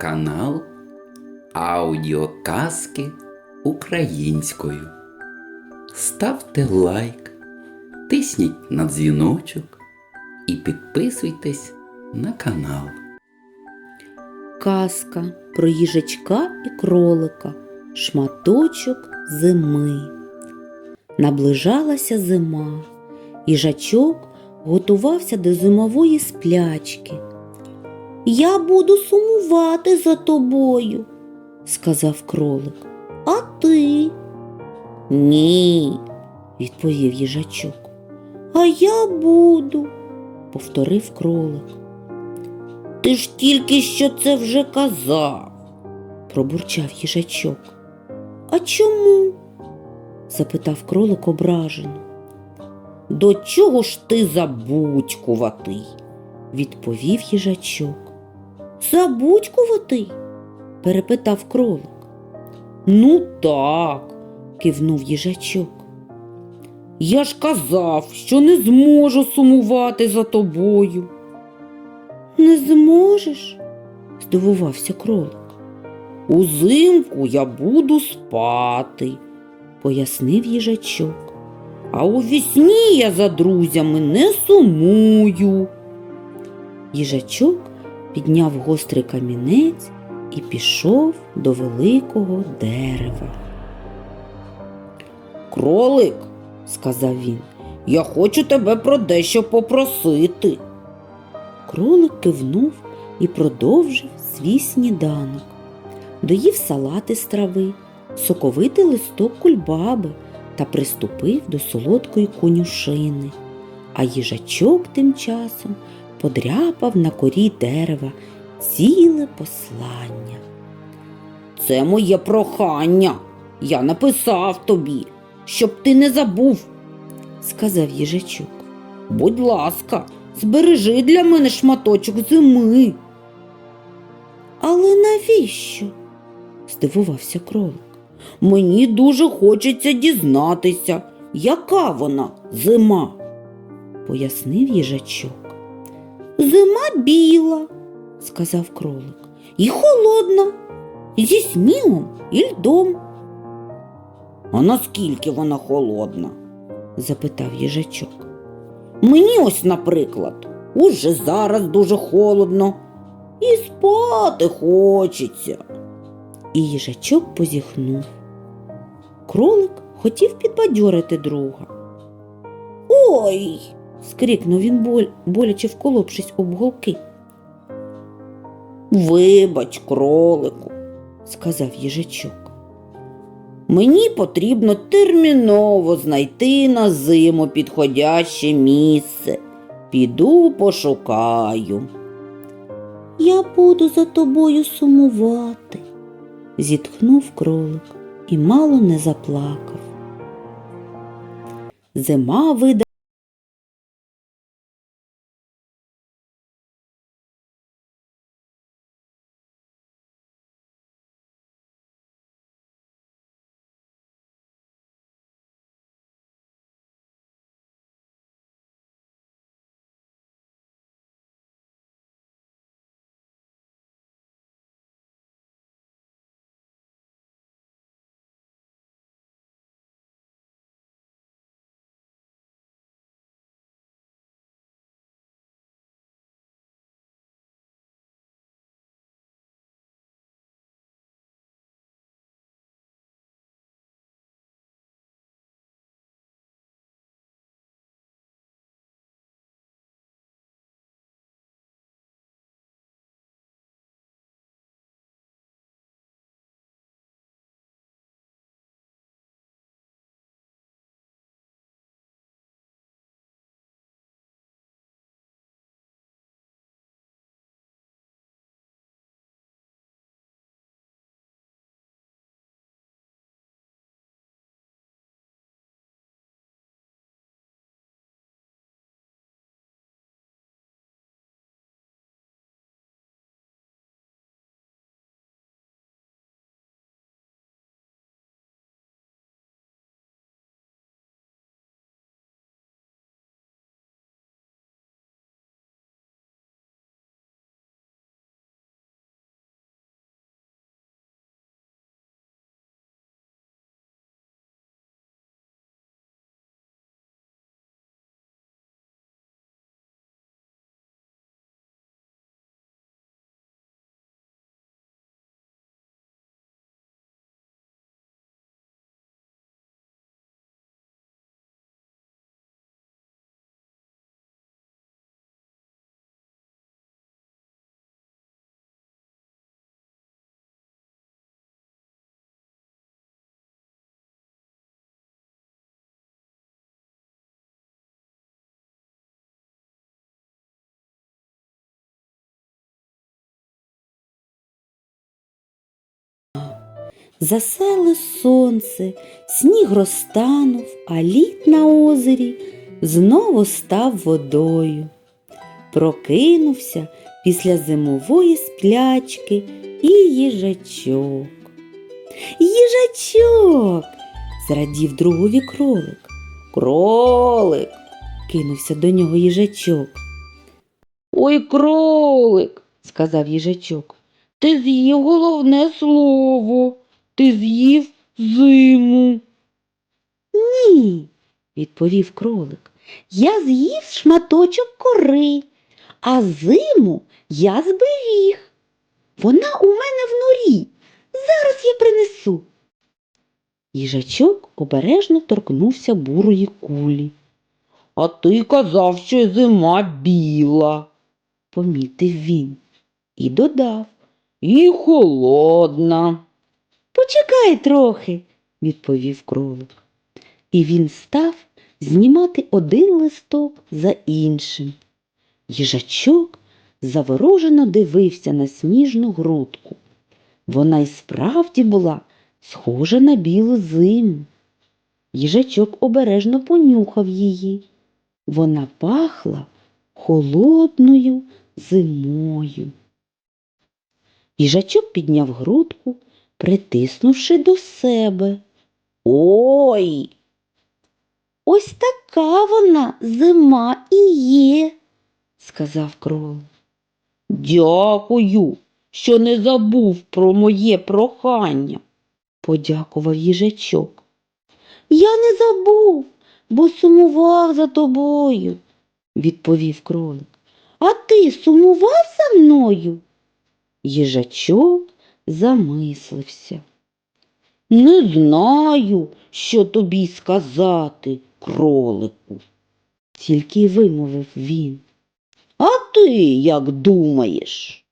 Канал Аудіоказки українською. Ставте лайк, тисніть на дзвіночок і підписуйтесь на канал. Казка про їжачка і кролика, шматочок зими. Наближалася зима. Їжачок готувався до зимової сплячки. Я буду сумувати за тобою, сказав кролик. А ти? Ні, відповів їжачок. А я буду, повторив кролик. Ти ж тільки що це вже казав, пробурчав їжачок. А чому? запитав кролик ображено. До чого ж ти забудькуватий? відповів їжачок. Забудькуватий? перепитав кролик. Ну так, кивнув їжачок. Я ж казав, що не зможу сумувати за тобою. Не зможеш? здивувався кролик. Узимку я буду спати, пояснив їжачок. А у вісні я за друзями не сумую. Їжачок підняв гострий камінець і пішов до великого дерева. Кролик, сказав він, я хочу тебе про дещо попросити. Кролик кивнув і продовжив свій сніданок. Доїв салати з трави, соковитий листок кульбаби та приступив до солодкої конюшини. А їжачок тим часом подряпав на корі дерева ціле послання. Це моє прохання. Я написав тобі, щоб ти не забув, сказав їжачок. Будь ласка, збережи для мене шматочок зими. Але навіщо? здивувався кролик. Мені дуже хочеться дізнатися, яка вона зима, пояснив їжачок. Зима біла, сказав кролик, і холодна, зі снігом і льдом. А наскільки вона холодна? запитав їжачок. Мені ось, наприклад, уже зараз дуже холодно і спати хочеться. І їжачок позіхнув. Кролик хотів підбадьорити друга. Ой. Скрикнув він боль, боляче вколопшись об голки. Вибач, кролику, сказав їжачок. Мені потрібно терміново знайти на зиму підходяще місце. Піду пошукаю. Я буду за тобою сумувати, зітхнув кролик і мало не заплакав. Зима видала Засело сонце, сніг розтанув, а лід на озері знову став водою. Прокинувся після зимової сплячки і їжачок. Їжачок. зрадів другові кролик. Кролик. кинувся до нього їжачок. Ой, кролик, сказав їжачок. Ти з'їв головне слово. Ти з'їв зиму. Ні, відповів кролик. Я з'їв шматочок кори, а зиму я зберіг. Вона у мене в норі. Зараз я принесу. Їжачок обережно торкнувся бурої кулі. А ти казав, що зима біла, помітив він і додав. І холодна. Почекай трохи, відповів кролик. І він став знімати один листок за іншим. Їжачок заворожено дивився на сніжну грудку. Вона й справді була схожа на білу зиму. Їжачок обережно понюхав її. Вона пахла холодною зимою. Їжачок підняв грудку, притиснувши до себе. Ой! Ось така вона зима і є, сказав кролик. Дякую, що не забув про моє прохання, подякував їжачок. Я не забув, бо сумував за тобою, відповів кролик. А ти сумував за мною? Їжачок замислився. Не знаю, що тобі сказати, кролику, тільки й вимовив він. А ти як думаєш?